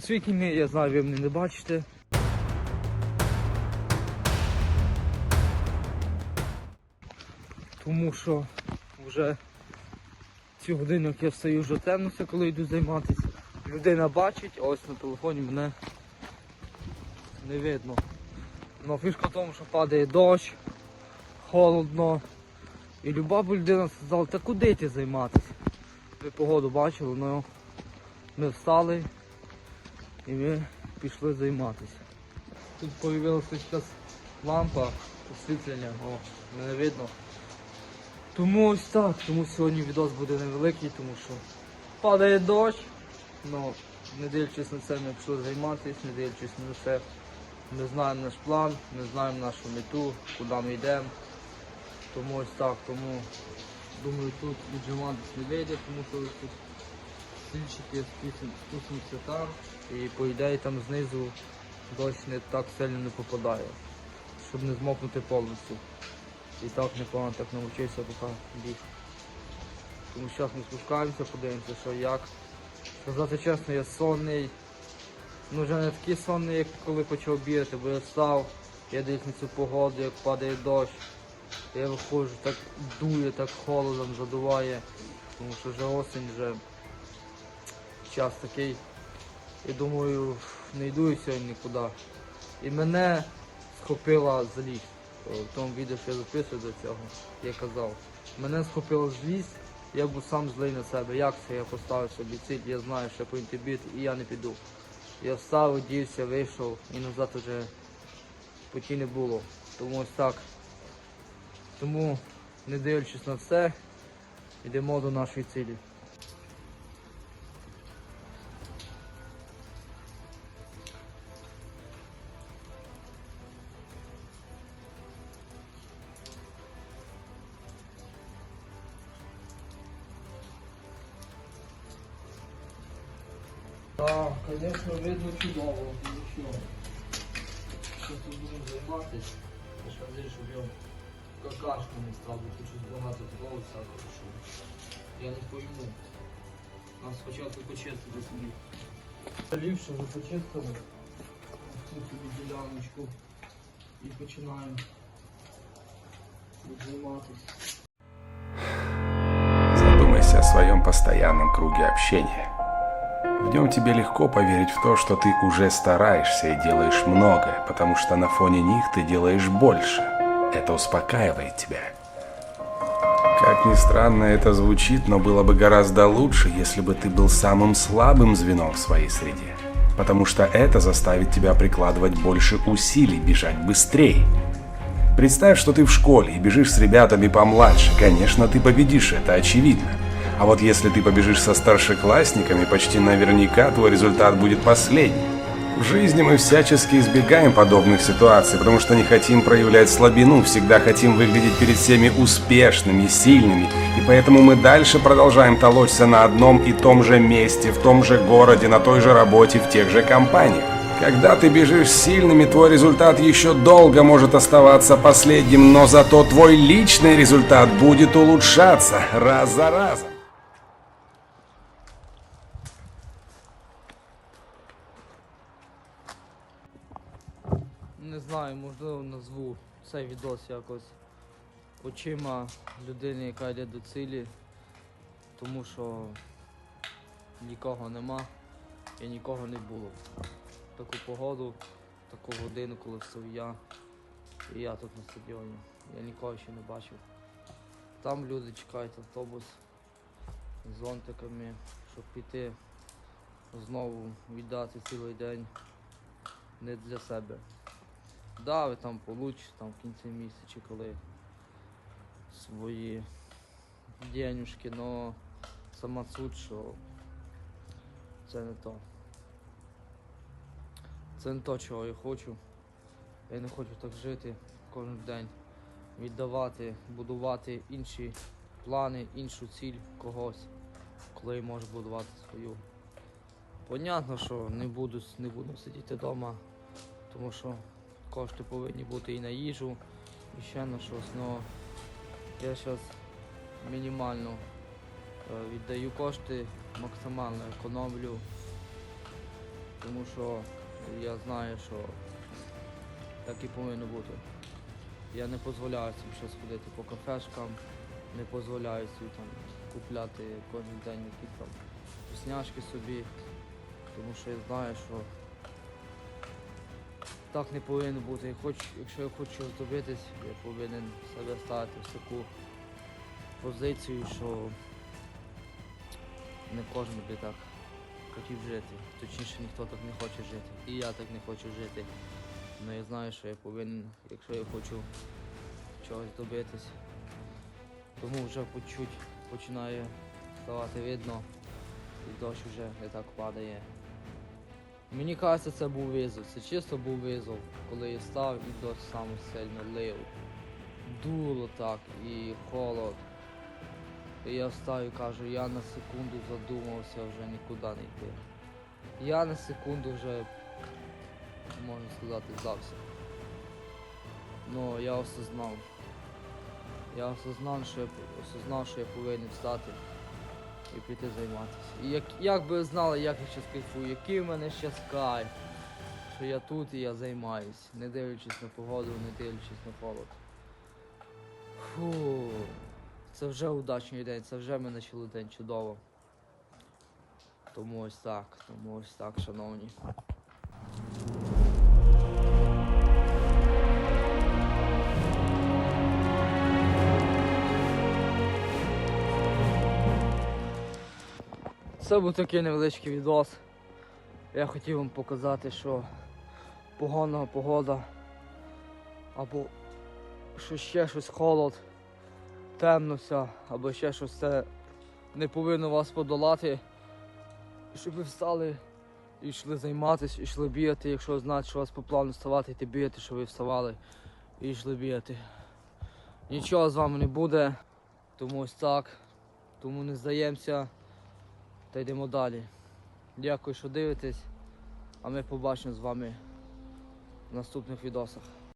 Світлі я знаю, ви мене не бачите. Тому що вже цю годину, як я встаю, вже темнося, коли йду займатися. Людина бачить, а ось на телефоні мене не видно. Ну, фішка в тому, що падає дощ, холодно. І люба б людина сказала, та куди йти займатися? Ви погоду бачили, ну ми встали і ми пішли займатися. Тут з'явилася зараз лампа освітлення, о, мене видно. Тому ось так, тому сьогодні відос буде невеликий, тому що падає дощ, ну, не дивлячись на це, ми пішли займатися, не дивлячись на це. Ми знаємо наш план, ми знаємо нашу мету, куди ми йдемо. Тому ось так, тому думаю тут віджиматись не вийде, тому що тут стільчики спустим- спустимося там і по ідеї там знизу дощ не так сильно не попадає, щоб не змокнути повністю. І так непогано так навчився поки біг. Тому зараз ми спускаємося, подивимося, що як. Сказати чесно, я сонний. Ну вже не такий сонний, як коли почав бігати, бо я встав, я дивлюсь на цю погоду, як падає дощ. Я виходжу, так дує, так холодом задуває, тому що вже осінь, вже час такий. І думаю, не йду я сьогодні нікуди. І мене схопила злість. В тому відео, що я записую до цього, я казав. Мене схопила злість, я був сам злий на себе. Як це я поставив собі ціль, я знаю, що я повинен і я не піду. Я встав, одівся, вийшов і назад вже путі не було. Тому ось так. Тому, не дивлячись на все, йдемо до нашої цілі. Так, звісно, видно чудово, тому що що тут будемо займатися, я ж надію, щоб я какашку не став, бо тут щось багато такого всякого, що я не пойму. Нам спочатку почистити собі. Ліпше вже почистили. Тут собі діляночку і починаємо тут займатися. Задумайся о своем постоянном круге общения. В тебе легко поверить в то, что ты уже стараешься и делаешь многое, потому что на фоне них ты делаешь больше. Это успокаивает тебя. Как ни странно это звучит, но было бы гораздо лучше, если бы ты был самым слабым звеном в своей среде. Потому что это заставит тебя прикладывать больше усилий, бежать быстрее. Представь, что ты в школе и бежишь с ребятами помладше. Конечно, ты победишь, это очевидно. А вот если ты побежишь со старшеклассниками, почти наверняка твой результат будет последний. В жизни мы всячески избегаем подобных ситуаций, потому что не хотим проявлять слабину, всегда хотим выглядеть перед всеми успешными, сильными, и поэтому мы дальше продолжаем толочься на одном и том же месте, в том же городе, на той же работе, в тех же компаниях. Когда ты бежишь сильными, твой результат еще долго может оставаться последним, но зато твой личный результат будет улучшаться раз за разом. Знаю, можливо назву цей відос якось очима людини, яка йде до цілі, тому що нікого нема і нікого не було. Таку погоду, таку годину, коли встав я, і я тут на стадіоні. Я нікого ще не бачив. Там люди чекають автобус з зонтиками, щоб піти знову віддати цілий день не для себе. Да, ви там получите там в кінці місяця, коли свої денюжки, но сама суть, що це не то. Це не то, чого я хочу. Я не хочу так жити кожен день. Віддавати, будувати інші плани, іншу ціль когось, коли я можу будувати свою. Понятно, що не буду, не буду сидіти вдома, тому що кошти повинні бути і на їжу, і ще на щось. Но я зараз мінімально е, віддаю кошти, максимально економлю. Тому що я знаю, що так і повинно бути. Я не дозволяю собі щось ходити по кафешкам, не дозволяю собі там купляти кожен день якісь там вкусняшки собі, тому що я знаю, що так не повинно бути. Хоч, якщо я хочу щось добитись, я повинен себе ставити в таку позицію, що не кожен би так хотів жити. Точніше ніхто так не хоче жити. І я так не хочу жити. Ну я знаю, що я повинен, якщо я хочу чогось добитись. Тому вже по чуть починає ставати видно, і дощ вже не так падає. Мені кажеться, це був визов. Це чисто був визов, коли я став і дощ саме сильно лив. Дуло так і холод. І я встав і кажу, я на секунду задумався вже нікуди не йти. Я на секунду вже, можна сказати, здався. Ну, я осознав. Я осознав, що я, осознав, що я повинен встати і піти займатися. І як, як би знали, як я ще кайфую, який в мене ще кайф, що я тут і я займаюсь, не дивлячись на погоду, не дивлячись на холод. Фу, це вже удачний день, це вже ми почали день чудово. Тому ось так, тому ось так, шановні. Це був такий невеличкий відос. Я хотів вам показати, що погана погода або що ще щось холод, темно все, або ще щось це не повинно вас подолати. Щоб ви встали і йшли займатися, йшли бігати, якщо знаєте, що вас по плану вставати, йти бігати, щоб ви вставали і йшли бігати. Нічого з вами не буде, тому ось так. Тому не здаємося та йдемо далі. Дякую, що дивитесь, а ми побачимо з вами в наступних відосах.